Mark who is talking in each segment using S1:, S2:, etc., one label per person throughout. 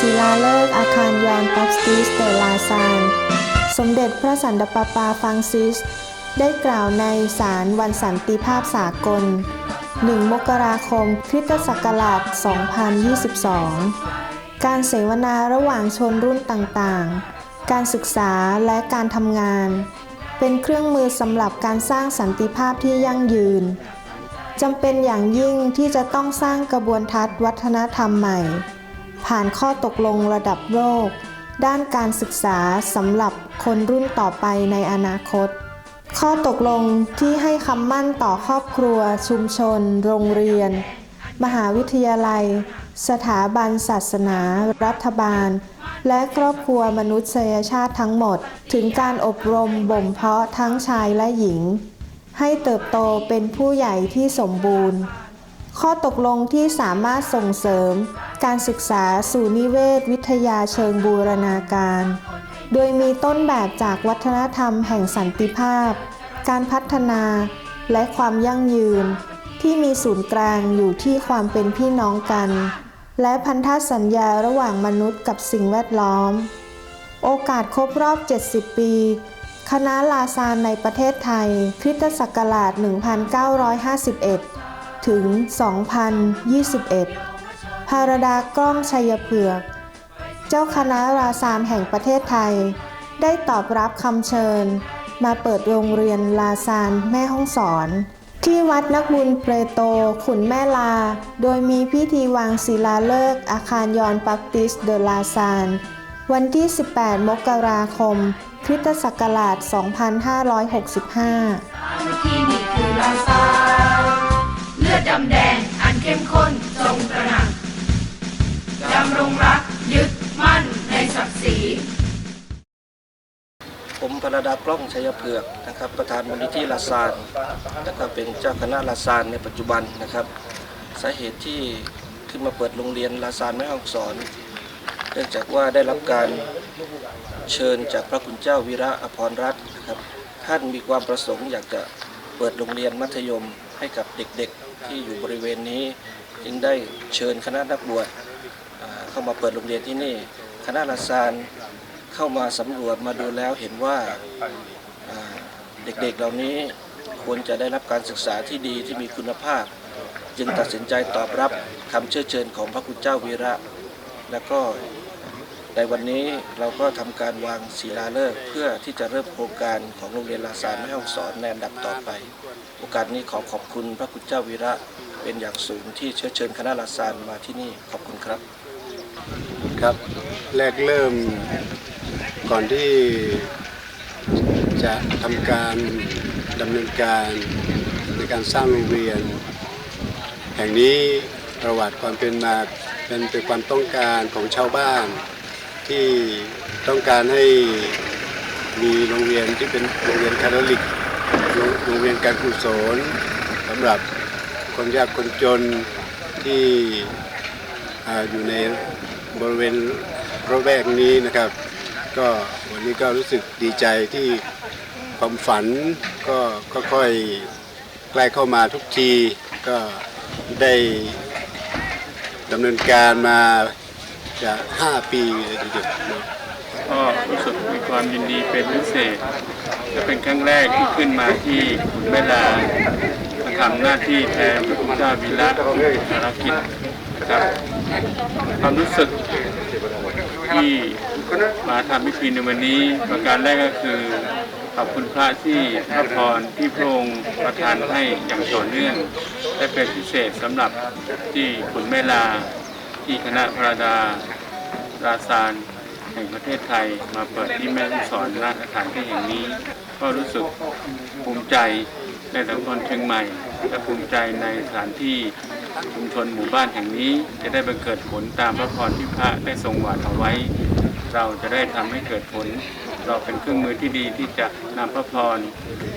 S1: ศิลาฤกษ์อาคารยอนปัสติสเดลาซาน สมเด็จพระสันตะปาปาฟรังซิส ได้กล่าวในศาลวันสันติภาพสากล 1 มกราคมคริสตศักราช 2022 การเสวนาระหว่างชนรุ่นต่างๆ การศึกษาและการทำงาน เป็นเครื่องมือสำหรับการสร้างสันติภาพที่ยั่งยืนจำเป็นอย่างยิ่งที่จะต้องสร้างกระบวนทัศน์วัฒนธรรมใหม่ ผ่านข้อตกลงระดับโลก ด้านการศึกษาสำหรับคนรุ่นต่อไปในอนาคต ข้อตกลงที่ให้คำมั่นต่อครอบครัว ชุมชน โรงเรียน มหาวิทยาลัย สถาบันศาสนา รัฐบาล และครอบครัวมนุษยชาติทั้งหมด ถึงการอบรมบ่มเพาะทั้งชายและหญิง ให้เติบโตเป็นผู้ใหญ่ที่สมบูรณ์ ข้อตกลงที่สามารถส่งเสริม การศึกษาสู่นิเวศวิทยาเชิงบูรณาการ โดยมีต้นแบบจากวัฒนธรรมแห่งสันติภาพ การพัฒนาและความยั่งยืน ที่มีศูนย์กลางอยู่ที่ความเป็นพี่น้องกัน และพันธสัญญาระหว่างมนุษย์กับสิ่งแวดล้อม โอกาสครบรอบ 70 ปี คณะลาซานในประเทศไทยคริสตศักราช 1951 ถึง 2021 ภารดากล้องชัยเผือก เจ้าคณะราซานแห่งประเทศไทย ได้ตอบรับคำเชิญ มาเปิดโรงเรียนลาซานแม่ห้องสอน ที่วัดนักบุญเปรโตขุนแม่ลา โดยมีพิธีวางศิลาฤกษ์อาคารยอนปักติสเดลาซานวันที่ 18 มกราคมคริสตศักราช 2565
S2: รดา
S3: กล้องชัยเผือกนะครับ ประธานมูลนิธิลาซานนะครับเป็นเจ้าคณะลาซานในปัจจุบันนะครับ สาเหตุที่ขึ้นมาเปิดโรงเรียนลาซานแม่ฮ่องสอน เนื่องจากว่าได้รับการเชิญจากพระคุณเจ้าวีระอภรรัตน์นะครับท่านมีความประสงค์อยากจะเปิดโรงเรียนมัธยมให้กับเด็กๆที่อยู่บริเวณนี้ จึงได้เชิญคณะนักบวชเข้ามาเปิดโรงเรียนที่นี่ คณะลาซาน เข้ามาสำรวจมาดูแล้วเห็นว่าเด็กๆเหล่านี้ควรจะได้รับการศึกษาที่ดีที่มีคุณภาพ จึงตัดสินใจตอบรับคำเชิญเชิญของพระคุณเจ้าวีระ แล้วก็ในวันนี้เราก็ทำการวางศิลาฤกษ์เพื่อที่จะเริ่มโครงการของโรงเรียนลาซานแม่ฮ่องสอนในอันดับต่อไป โอกาสนี้ขอขอบคุณพระคุณเจ้าวีระเป็นอย่างสูงที่เชื้อเชิญคณะลาซานมาที่นี่ขอบคุณครับ
S4: ครับแรกเริ่ม ก่อนที่จะทำการดำเนินการในการสร้างโรงเรียน แห่งนี้ประวัติความเป็นมาเป็นเป็นความต้องการของชาวบ้าน ที่ต้องการให้มีโรงเรียนที่เป็นโรงเรียนคาทอลิกโรงเรียนการกุศลสำหรับคนยากคนจนที่ออยู่ในบริเวณระแวกนี้นะครับ ก็วันนี้ก็รู้สึกดีใจที่ความฝันก็ค่อยๆใกล้เข้ามาทุกทีก็ได้ดำเนินการมาจะ5ปีเลยทีเดียว
S5: ก็รู้สึกมีความยินดีเป็นพิเศษและเป็นครั้งแรกที่ขึ้นมาที่ขุนแม่ลามาทำหน้าที่แทนพระคุณเจ้าวิรัตภารกิจครับความรู้สึกที่ มาทำพิธีในวันนี้ ประการแรกก็คือ ขอบคุณพระที่พระพรที่พระองค์ประทานให้อย่างต่อเนื่องและเป็นพิเศษสำหรับที่ขุนแม่ลาที่คณะพระดาราซานแห่งประเทศไทยมาเปิดที่แม่ฮ่องสอนณสถานที่แห่งนี้ ก็รู้สึกภูมิใจในสังคมเชียงใหม่และภูมิใจในสถานที่ชุมชนหมู่บ้านแห่งนี้ จะได้บังเกิดผลตามพระพรที่พระได้ทรงหวานเอาไว้ เราจะได้ทำให้เกิดผล เราเป็นเครื่องมือที่ดีที่จะนำพระพร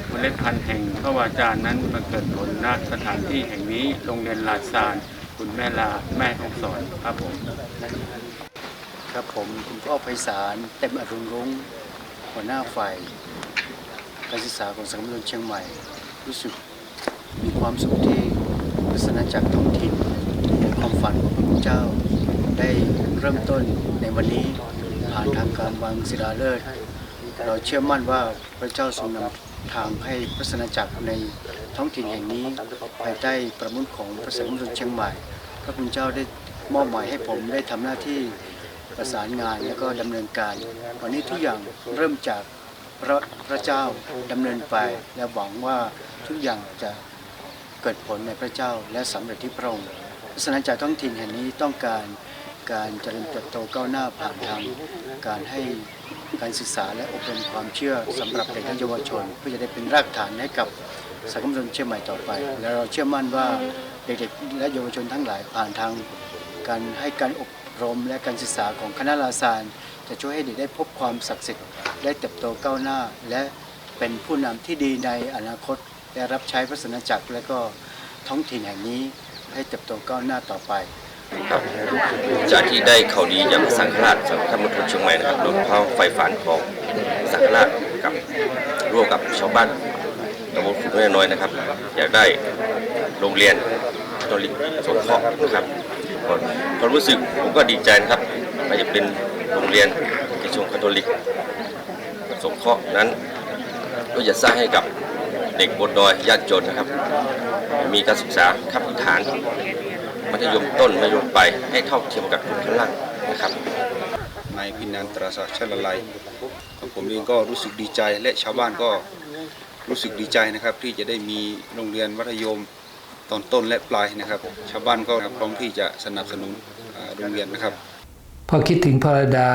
S5: เมล็ดพันธุ์แห่งพระวาจานั้นมาเกิดผลณสถานที่แห่งนี้โรงเรียนลาซานคุณแม่ลาแม่ของสอนครับผม
S6: ครับผมคุณพ่อไพศาลเต็มอรุณรุ้งหัวหน้าฝ่ายการศึกษาของสังคมชนเชียงใหม่ รู้สึกมีความสุขที่ศาสนาจักรท้องถิ่นความฝันของพระพุทธเจ้าได้เริ่มต้นในวันนี้ ผ่านทางการวางศิลาฤกษ์เราเชื่อมั่นว่าพระเจ้าทรงนำทางให้พระสนาจักรในท้องถิ่นแห่งนี้ภายใต้ประมุขของพระสังฆมณฑลเชียงใหม่ พระคุณเจ้าได้มอบหมายให้ผมได้ทำหน้าที่ประสานงานและก็ดำเนินการ วันนี้ทุกอย่างเริ่มจากพระพระเจ้าดำเนินไป และหวังว่าทุกอย่างจะเกิดผลในพระเจ้าและสำเร็จที่พระองค์ศาสนาจากรท้องถิ่นแห่งนี้ต้องการ การเจริญเติบโตก้าวหน้าผ่านทางการให้การศึกษาและอบรมความเชื่อสำหรับเด็กและเยาวชน เพื่อจะได้เป็นรากฐานให้กับสังคมชนเชียงใหม่ต่อไป และเราเชื่อมั่นว่าเด็กๆและเยาวชนทั้งหลายผ่านทางการให้การอบรมและการศึกษาของคณะลาซานจะช่วยให้เด็กได้พบความศักดิ์สิทธิ์ได้เติบโตก้าวหน้า และเป็นผู้นำที่ดีในอนาคตได้รับใช้พระสนจักรและก็ท้องถิ่นแห่งนี้ให้เติบโตก้าวหน้าต่อไป
S7: ครับจากที่ได้ข่าวดีจากสังฆราชสังฆมณฑลเชียงใหม่นะครับโดยควาไฟฝันของสังฆราชกับร่วมกับชาวบ้านตำบลขุนน้อยน้อยนะครับ อยากได้โรงเรียนคลิกสงเคราะห์นะครับความความรู้สึกผมก็ดีใจนะครับไม่จะเป็นโรงเรียนเอกชนคาทอลิกสงเคราะห์นั้นก็จะสร้างให้กับเด็กบนดอยยากจนนะครับ มีการศึกษาขั้นพื้นฐาน มัธยมต้นมัธยมปลายให้เท่าเทียมกับคนข้างล่างนะครับ
S8: นายพินันตราศักดิ์ชัยละไลของผมเองก็รู้สึกดีใจและชาวบ้านก็รู้สึกดีใจนะครับ ที่จะได้มีโรงเรียนมัธยมตอนต้นและปลายนะครับ ชาวบ้านก็พร้อมที่จะสนับสนุนอ่าโรงเรียนนะครับ
S9: พอคิดถึงพระดา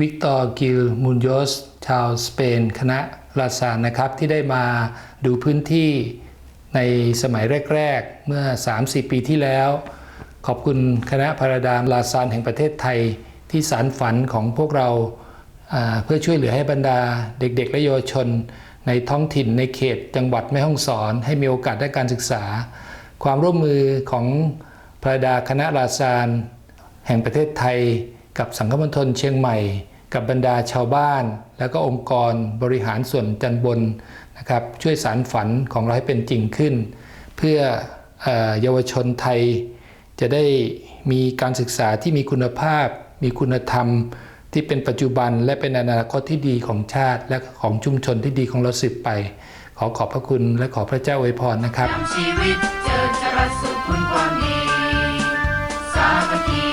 S9: วิกตอร์กิลมุนโยส ชาวสเปน คณะราษานนะครับที่ได้มาดูพื้นที่ในสมัยแรก ๆ เมื่อ3-4ปีที่แล้ว ขอบคุณคณะพระดามลาซานแห่งประเทศไทยที่สารฝันของพวกเราเพื่อช่วยเหลือให้บรรดาเด็ก ๆ และเยาวชน ในท้องถิ่นในเขตจังหวัดแม่ฮ่องสอน ให้มีโอกาสได้การศึกษา ความร่วมมือของพระดาคณะลาซานแห่งประเทศไทย กับสังคมณฑลเชียงใหม่ กับบรรดาชาวบ้าน แล้วก็องค์กรบริหารส่วนจันบนนะครับช่วยสารฝันของเราให้เป็นจริงขึ้น เพื่อเยาวชนไทย จะได้มีการศึกษาที่มีคุณภาพ มีคุณธรรมที่เป็นปัจจุบันและเป็นอนาคตที่ดีของชาติ และของชุมชนที่ดีของเราสืบไป ขอขอบพระคุณและขอพระเจ้าอวยพรนะครับ
S2: ชีวิตเจอจรสุขคุณความดีสามัคคี